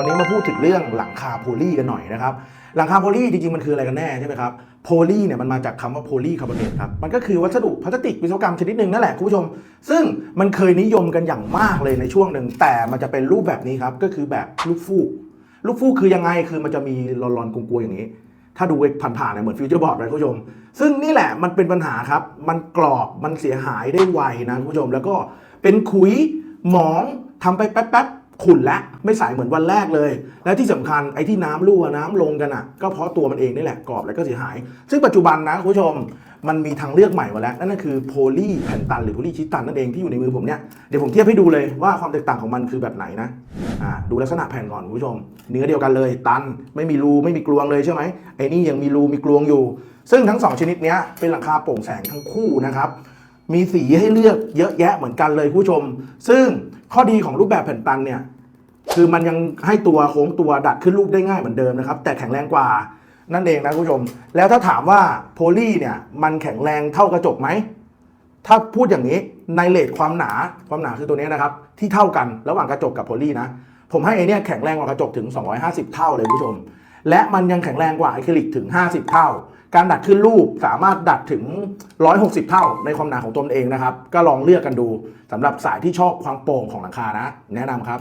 วันนี้มาพูดถึงเรื่องหลังคาโพลีกันหน่อยนะครับ หลังคาโพลีจริงๆ มันคืออะไรกันแน่ใช่ไหมครับโพลีเนี่ยมันมาจากคำว่าโพลีคาร์บอเนตครับ มันก็คือวัสดุพลาสติกวิศวกรรมชนิดหนึ่งนั่นแหละคุณผู้ชม ซึ่งมันเคยนิยมกันอย่างมากเลยในช่วงหนึ่ง แต่มันจะเป็นรูปแบบนี้ครับ ก็คือแบบลูกฟูก ลูกฟูกคือยังไง คือมันจะมีรอนๆกลวงๆอย่างนี้ ถ้าดูผ่านๆเนี่ยเหมือนฟิวเจอร์บอร์ดเลยคุณผู้ชม ซึ่งนี่แหละมันเป็นปัญหาครับ มันกรอบ มันเสียหายได้ไวนะคุณผู้ชม แล้วก็เป็นขุยหมองทำไปแป๊บๆ ขุ่นและไม่ใสเหมือนวันแรกเลย และที่สำคัญไอ้ที่น้ำรั่วน้ำลงกันอะก็เพราะตัวมันเองนี่แหละกรอบแล้วก็เสียหาย ซึ่งปัจจุบันนะคุณผู้ชมมันมีทางเลือกใหม่มาแล้ว นั่นก็คือโพลีแผ่นตันหรือโพลีชิตันนั่นเองที่อยู่ในมือผมเนี่ยเดี๋ยวผมเทียบให้ดูเลยว่าความแตกต่างของมันคือแบบไหนนะอ่าดูลักษณะแผ่นก่อนคุณผู้ชม เนื้อเดียวกันเลย ตันไม่มีรูไม่มีกลวงเลยใช่ไหมไอ้นี่ยังมีรูมีกลวงอยู่ ซึ่งทั้งสองชนิดเนี้ยเป็นหลังคาโปร่งแสงทั้งคู่นะครับมีสีให้เลือกเยอะแยะเหมือนกันเลยคุณผู้ชม ซึ่ง ข้อดีของรูปแบบแผ่นตังเนี่ยคือมันยังให้ตัวโค้งตัวดัดขึ้นรูปได้ง่ายเหมือนเดิมนะครับ แต่แข็งแรงกว่านั่นเองนะคุณผู้ชม แล้วถ้าถามว่าโพลีเนี่ยมันแข็งแรงเท่ากระจกไหม ถ้าพูดอย่างนี้ในเลทความหนาความหนาคือตัวนี้นะครับ ที่เท่ากันระหว่างกระจกกับโพลีนะ ผมให้ไอเนี่ยแข็งแรงกว่ากระจกถึง 250 เท่าเลยคุณผู้ชม และมันยังแข็งแรงกว่าอะคริลิกถึง 50 เท่า การดัดขึ้นรูปสามารถดัดถึง 160 เท่าในความหนาของตนเองนะครับ ก็ลองเลือกกันดูสำหรับสายที่ชอบความโปร่งของหลังคานะ แนะนำครับ